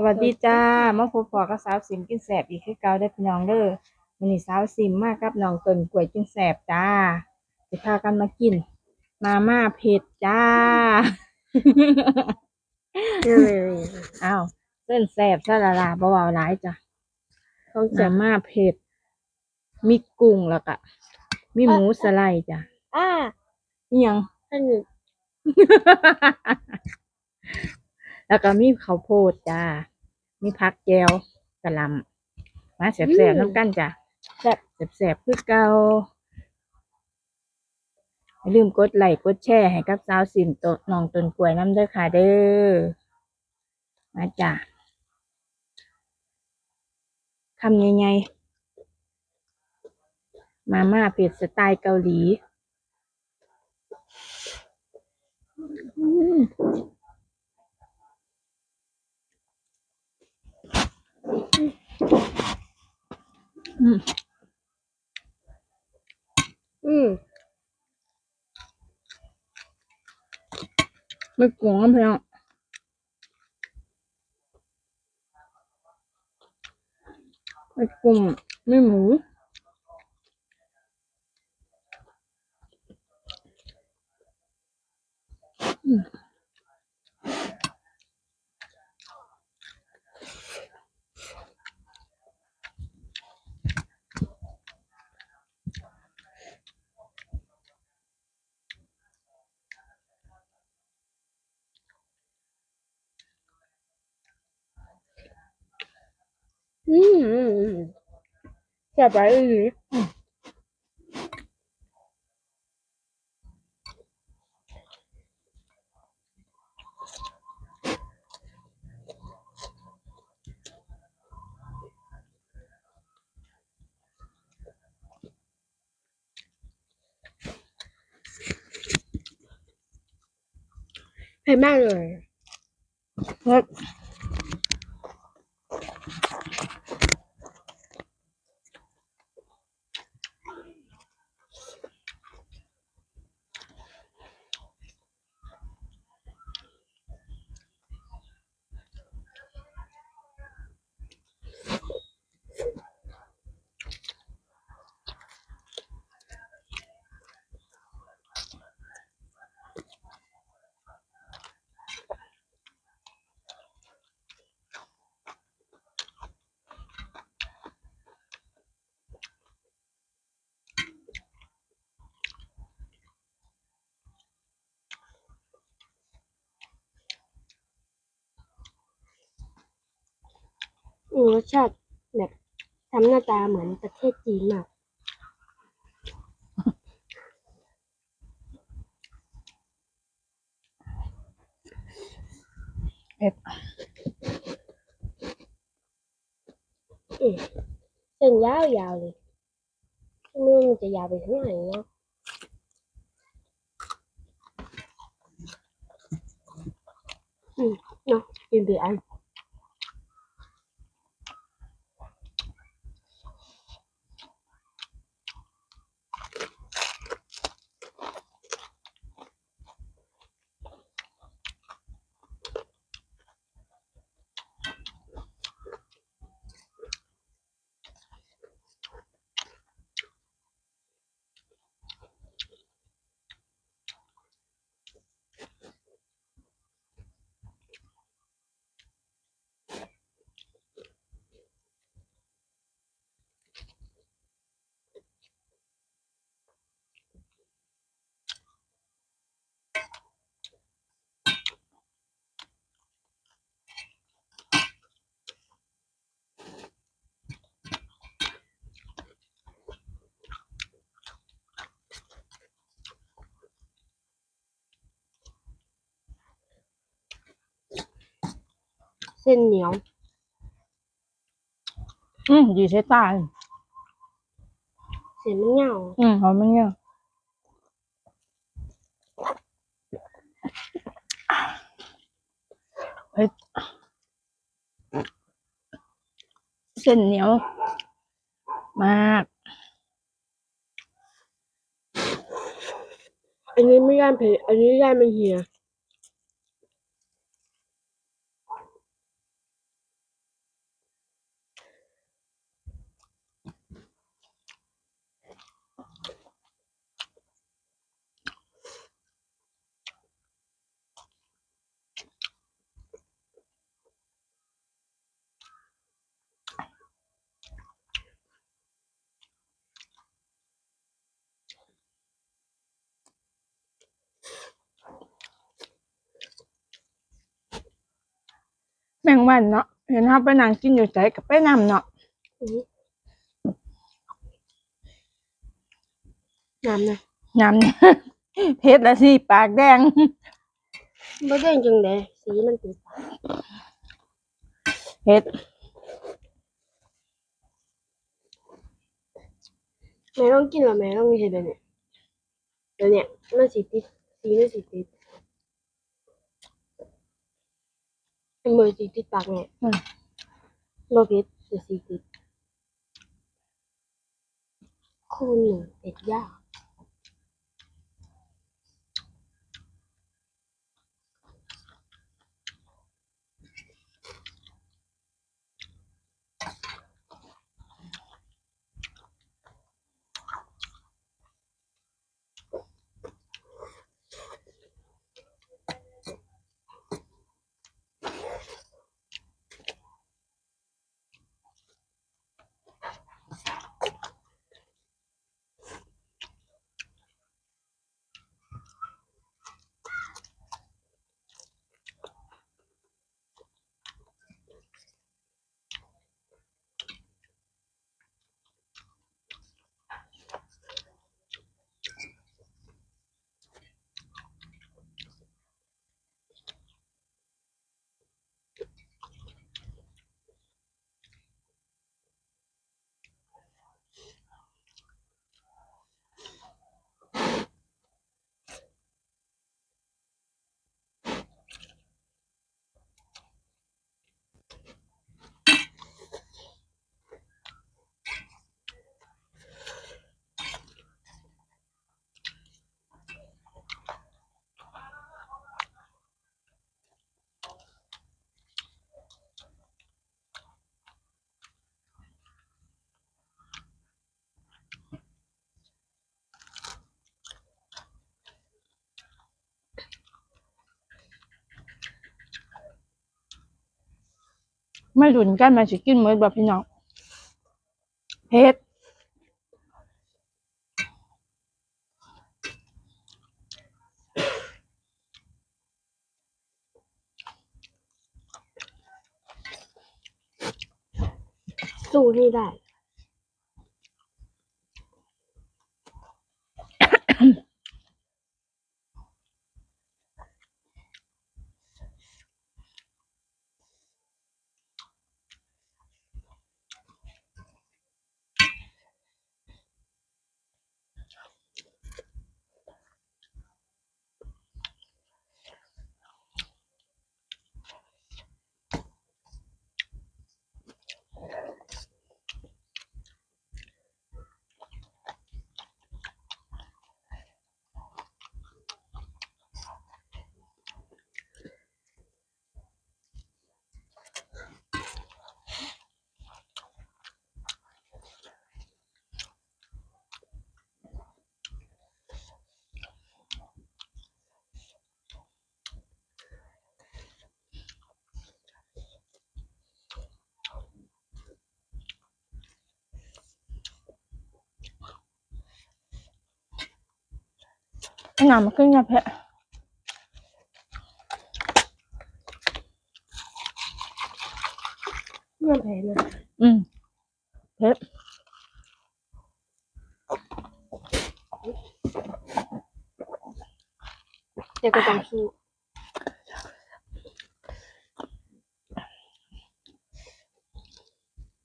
สวัสดีจ้ามาพบปอกับสาวสิมกินแสบอีกคือเก่าได้อพี่น้องเด้อวันนี้สาวสิมมากับน้องต้นกล้วยกินแสบจ้าจะพากันมากิน มาม่าเผ็ดจ้า อ้าวเส้นแสบซะละลาเบาๆหลายจ้ะเขามาจะม่าเผ็ด มีกุ้งแล้วก็มีหมูสไลด์จ้ะอ่านี่ยังอันนี้ แล้วก็มีข้าวโพดจ้า มีผักแก้วกะหล่ำมาแสบๆน้ำกันจ้ะแบบแสบๆคือเก่าอย่าลืมกดไลค์กดแชร์ให้กับสาวสิมโตะน้องต้นกล้วยน้ำเด้อค่ะเด้อมาจ้ะคำใหญ่ๆมาม่าเผ็ดสไตล์เกาหลี อืม อืม อืมไม่กลัวเพียงไม่กุ้งไม่หมูอืม อืมอืมอืมแซ่บไปอีหลี เผ็ดมากเลย ค รับอืมรสชาติแบบทำหน้าตาเหมือนประเทศจีนมาก เผ็ดอืมเส้นยาวยาวๆเลยไม่รู้มันจะยาวไปถึงไหนเนาะอืมเนาะกินไปอัน เส้นเหนียว อืมดีใช้ตาเส้นมันเหนียวอืมหอมมันเนี่ยเผ็ดเส้นเหนียว มาก อันนี้ไม่ย่านเผ็ดอันนี้ย่านมันเหี่ย แมงวันเนาะเห็นเขาไปนั่งกินอยู่ใจกับไปนำเนาะอือน้ำนะยำเนี่ยเพชรละสิปากแดงบ่ได้จังได๋สีมันติดปากเพชรแม่ต้องกินว่าแม่ต้องเฮ็ดแบบนี้เดี๋ยวเนี้มันสิติดสีมันสิติด เป็นมือสีติดปากแม่อืมบ่เผ็ดแต่สีติดคูณหนึ่งเป็ดย่าง ไม่หลุนกันมาสิกินเหมือนแบบพี่น้องเผ็ดสู้ให้ได้ งามมาขึ้นกับเพชรเงื่อนไขเลย อืมเพชรแต่ก็ต้องสู้